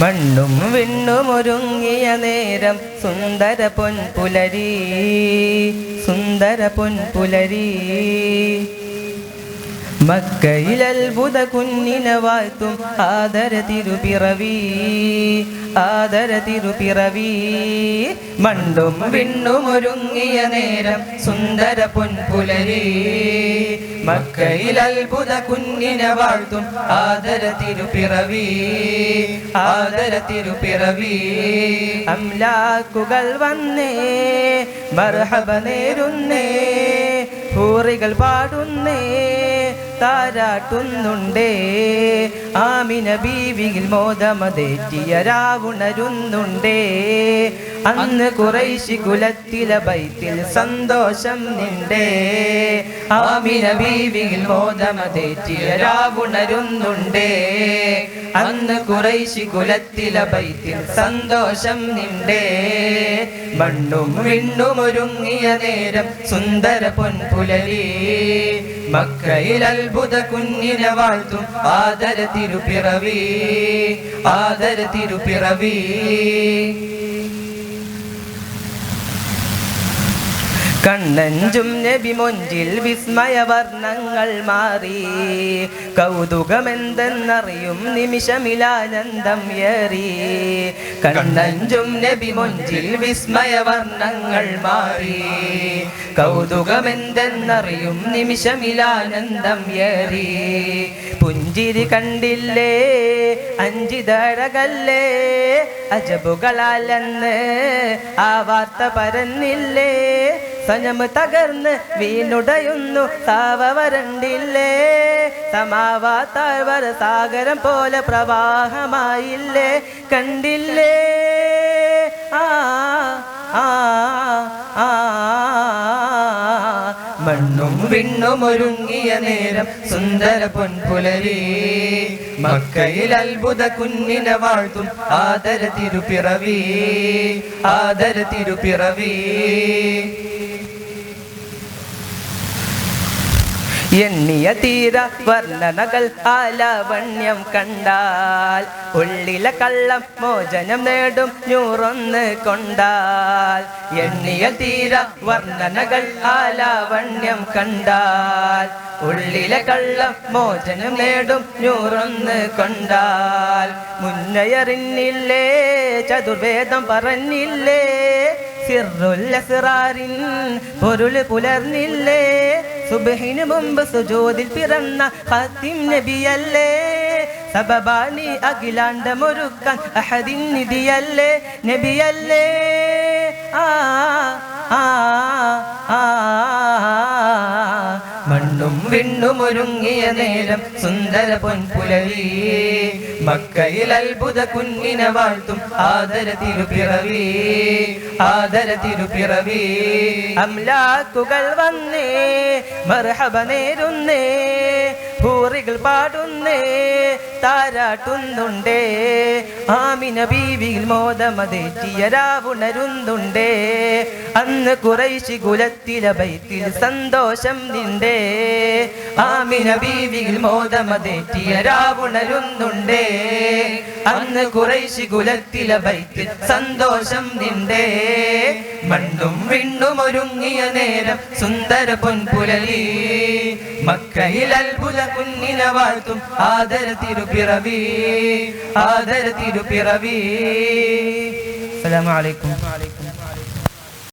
മണ്ണും വിണ്ണും ഒരുങ്ങിയ നേരം സുന്ദര പൊൻപുലരി സുന്ദര പൊൻപുലരി. മക്കയിൽ അത്ഭുത കുഞ്ഞിനെ വാഴ്ത്തും ആദര തിരുപിറവി ആദര തിരുപിറവി. മണ്ടും വിണ്ണും ഒരുങ്ങിയ നേരം സുന്ദര പൊൻപുലരി. മക്കയിൽ അത്ഭുത കുഞ്ഞിനെ വാഴ്ത്തും ആദര തിരുപിറവി ആദര തിരുപിറവി. അംലാക്കുകൾ വന്നേ മർഹബ നേരുന്നേ ഹൂറികൾ പാടുന്നേ താരാട്ടുന്നുണ്ടേ. ആമിന ബീവിയിൽ മോദമതേറ്റിയ രാവുണരുന്നുണ്ടേ. അന്ന് കുറൈശി കുലത്തിലെ ബൈത്തിൽ സന്തോഷം നിണ്ടേ. ആമിന ബീവിയിൽ മോദമതേറ്റിയ രാവുണരുന്നുണ്ടേ. അന്ന് കുറൈശി കുലത്തിലെ ബൈത്തിൽ സന്തോഷം നിന്റെ മണ്ണും വിണ്ണും ഒരുങ്ങിയ നേരം സുന്ദര പൊൻപുലരി മക്കയിൽ അത്ഭുത കുഞ്ഞിനെ വാഴ്ത്തും ആദര തിരുപ്പിറവി ആദര തിരുപ്പിറവി കണ്ണഞ്ചും നബി മൊഞ്ചിൽ വിസ്മയ വർണങ്ങൾ മാറി. കൗതുകമെന്തെന്നറിയും നിമിഷമിലാനന്ദം ഏറി. കണ്ണഞ്ചും നബി മൊഞ്ചിൽ വിസ്മയ വർണങ്ങൾ മാറി. കൗതുകമെന്തെന്നറിയും നിമിഷമിലാനന്ദം ഏറി. പുഞ്ചിരി കണ്ടില്ലേ? അഞ്ചിതഴകല്ലേ? അജബുകളാലെന്ന് ആ വാർത്ത പരന്നില്ലേ? സനമ് തകർന്ന് വീണുടയുന്നു. താവ വരണ്ടില്ലേ? സമാവാത്താഴ്വർ സാഗരം പോലെ പ്രവാഹമായില്ലേ? കണ്ടില്ലേ? ആ ആ ആ മണ്ണും വിണ്ണും ഒരുങ്ങിയ നേരം സുന്ദര പൊൻപുലരി. മക്കയിൽ അത്ഭുത കുഞ്ഞിനെ വാഴ്ത്തും ആദര തിരുപ്പിറവി ആദര തിരുപ്പിറവി എണ്ണിയ തീര വർണനകൾ ആലാവണ്യം കണ്ടാൽ. ഉള്ളിലെ കള്ളം മോചനം നേടും ഞൂറൊന്ന് കൊണ്ടാൽ. എണ്ണിയ തീര വർണനകൾ ആലാവണ്യം കണ്ടാൽ. ഉള്ളിലെ കള്ളം മോചനം നേടും ഞൂറൊന്ന് കൊണ്ടാൽ. മുന്നയറിഞ്ഞില്ലേ ചതുർവേദം പറഞ്ഞില്ലേ? സിറുല്ല സിറാറിൻ പൊരുൾ പുലർന്നില്ലേ? സുബഹിന് മുമ്പ് സുജോതിൽ പിറന്ന ഹത്തിം നബിയല്ലേ? സബബാനി അഖിലാണ്ടമൊരുക്കാൻ അഹദിൻ നിധിയല്ലേ? നബിയല്ലേ? ആ ആ മണ്ണും വിണ്ണും ഒരുങ്ങിയ നേരം സുന്ദര പൊൻപുലരി. മക്കയിൽ അത്ഭുത കുഞ്ഞിനെ വാഴ്ത്തും ആദര തിരുപ്പിറവി ആദര തിരുപ്പിറവി അംലാക്കുകൾ വന്നേ മർഹബ നേരുന്നേ. ഹൂറികൾ പാടുന്നേ താരാട്ടുന്നുണ്ടേ. ആമിന ബീവിയിൽ മോദമതേറ്റിയ രാവുണരുന്നുണ്ടേ അന്ന് കുറൈശി കുലത്തില ബൈത്തിൽ സന്തോഷം നിണ്ടേ. ആമിന ബീവിയിൽ മോദമതേറ്റിയ രാവുണരുന്നുണ്ടേ അന്ന് കുറൈശി കുലത്തില ബൈത്തിൽ സന്തോഷം നിണ്ടേ. മണ്ണും വിണ്ണും ഒരുങ്ങിയ നേരം സുന്ദര പൊൻപുലരി മക്കയിൽ അത്ഭുത കുഞ്ഞിനെ വാഴ്ത്തും ആദര തിരുപ്പിറവി ആദര തിരുപ്പിറവി അസ്സലാമു അലൈക്കും.